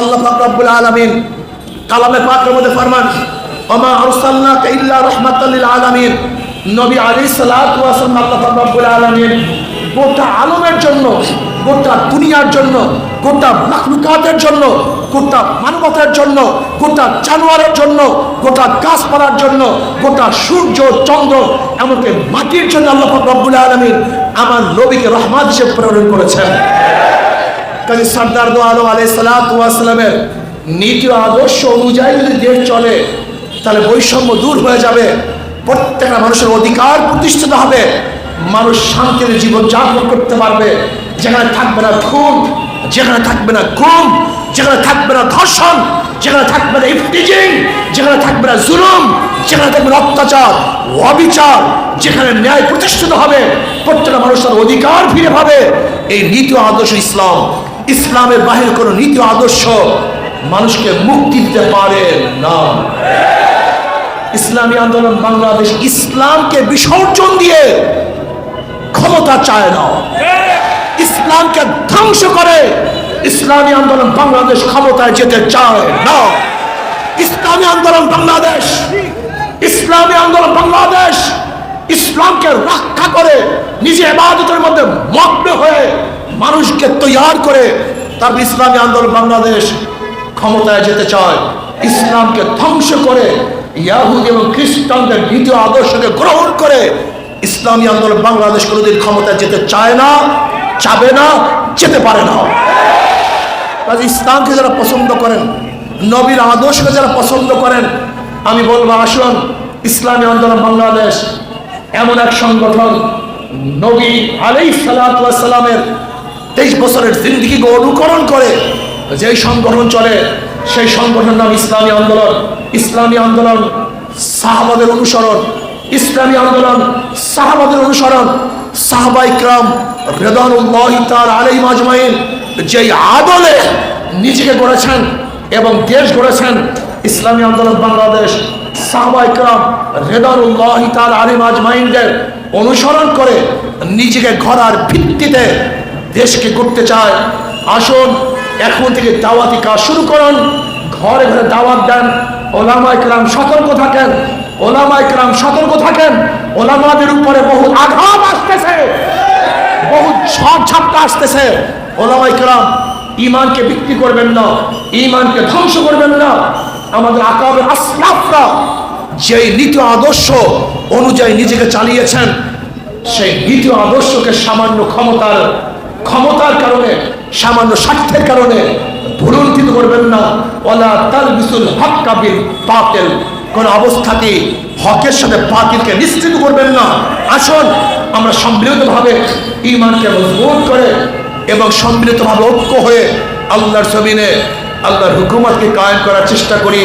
আল্লাহ রব্বুল আলামিন কালামে পাকের মধ্যে ফরমান, ওমা আরসালনাকা ইল্লা রাহমাতাল লিল আলামিন। নবী আলাইহিস সালাতু ওয়াস সালাম আল্লাহ রব্বুল আলামিন গোটা আলমের জন্য, গোটা দুনিয়ার জন্য, গোটা মাখলুকাতের জন্য, গোটা মানবতার জন্য, গোটা জানোয়ারের জন্য, গোটা গাছপালার জন্য, গোটা সূর্য, চন্দ্র, এমনকি মাটির জন্য আল্লাহ রব্বুল আলামিন আমার নবীকে রহমান হিসেবে প্রেরণ করেছেন। কাজী সর্দার দো আলম আলাই সালামের নীতি আদর্শ অনুযায়ী যদি দেশ চলে, তাহলে বৈষম্য দূর হয়ে যাবে। প্রত্যেকটা মানুষের অধিকার প্রতিষ্ঠিত হবে। মানুষ শান্তির জীবন যাপন করতে পারবে। যেখানে থাকবে না খুন, যেখানে থাকবে না গুম, যেখানে থাকবে না ধর্ষণ, যেখানে থাকবে না ইফটিজিং যেখানে থাকবে না জুলুম, যেখানে থাকবে না অত্যাচার, অবিচার, যেখানে ন্যায় প্রতিষ্ঠিত হবে, প্রত্যেকটা মানুষের অধিকার ফিরে পাবে। এই নীতি আদর্শ ইসলাম ইসলামের বাহির কোনো নীতি আদর্শ মানুষকে মুক্তি দিতে পারে না। ইসলামী আন্দোলন বাংলাদেশ ইসলামকে বিসর্জন দিয়ে ক্ষমতা চায় না। ইসলামকে ধ্বংস করে ইসলামী আন্দোলন বাংলাদেশ ক্ষমতায় যেতে চায় না। ইসলামী আন্দোলন বাংলাদেশ, ইসলামী আন্দোলন বাংলাদেশ ইসলামকে রক্ষা করে নিজে এবাদতের মধ্যে মগ্ন হয়ে মানুষকে তৈয়ার করে তারপর ইসলামী আন্দোলন বাংলাদেশ ক্ষমতায় যেতে চায়। ইসলামকে ধ্বংস করে এবং খ্রিস্টানদের দ্বিতীয় আদর্শকে গ্রহণ করে ইসলামী আন্দোলন বাংলাদেশ কোনোদিন ক্ষমতায় যেতে চায় না চাবে না, যেতে পারে না। ইসলামকে যারা পছন্দ করেন, নবীর আদর্শকে যারা পছন্দ করেন, আমি বলব আসুন, ইসলামী আন্দোলন বাংলাদেশ এমন এক সংগঠন নবী আলাই সালামের তেইশ বছরের জিন্দিগিকে অনুকরণ করে, যেই সংগঠন চলে, সেই সংগঠনের নাম ইসলামী আন্দোলন। ইসলামী আন্দোলন, সাহাবাদের অনুসরণ। ইসলামী আন্দোলন, সাহাবাদের অনুসরণ। সাহাবা ইকরাম রেদানুল্লাহ তার আলাই মাজমাইন যেই আদলে নিজেকে গড়েছেন এবং দেশ গড়েছেন, ইসলামী আন্দোলন বাংলাদেশ, সাহাবা ইকরাম রেদানুল্লাহ তার আলিম আজমাইনদের অনুসরণ করে নিজেকে গড়ার ভিত্তিতে দেশকে করতে চায়, আসুন, এখন থেকে দাওয়াতি কাজ শুরু করুন। ঘরে ঘরে দাওয়াত দেন, ওলামা ইকরাম সতর্ক থাকেন, ওলামা ইকরাম সতর্ক থাকেন। ওলামাদের উপরে বহু আঘাত আসতেছে বহু ঝড় ঝাপটা আসতেছে। ওলামা ইকরাম ইমানকে বিক্রি করবেন না ইমানকে ধ্বংস করবেন না। আমাদের আকাবের আসলাফরা যেই নীতি আদর্শ অনুযায়ী নিজেকে চালিয়েছেন, সেই নীতি আদর্শকে সামান্য ক্ষমতার ক্ষমতার কারণে, সামান্য স্বার্থের কারণে ভুলুণ্ঠিত করবেন না। ওলা তাল বিসুল হক বিল বাতিল। কোন অবস্থাতে হকের সাথে বাতিলকে নিশ্চিত করবেন না। আসুন, আমরা সম্মিলিতভাবে ইমানকে মজবুত করে এবং সম্মিলিতভাবে ঐক্য হয়ে আল্লাহর জমিনে, আল্লাহর হুকুমতকে কায়েম করার চেষ্টা করি।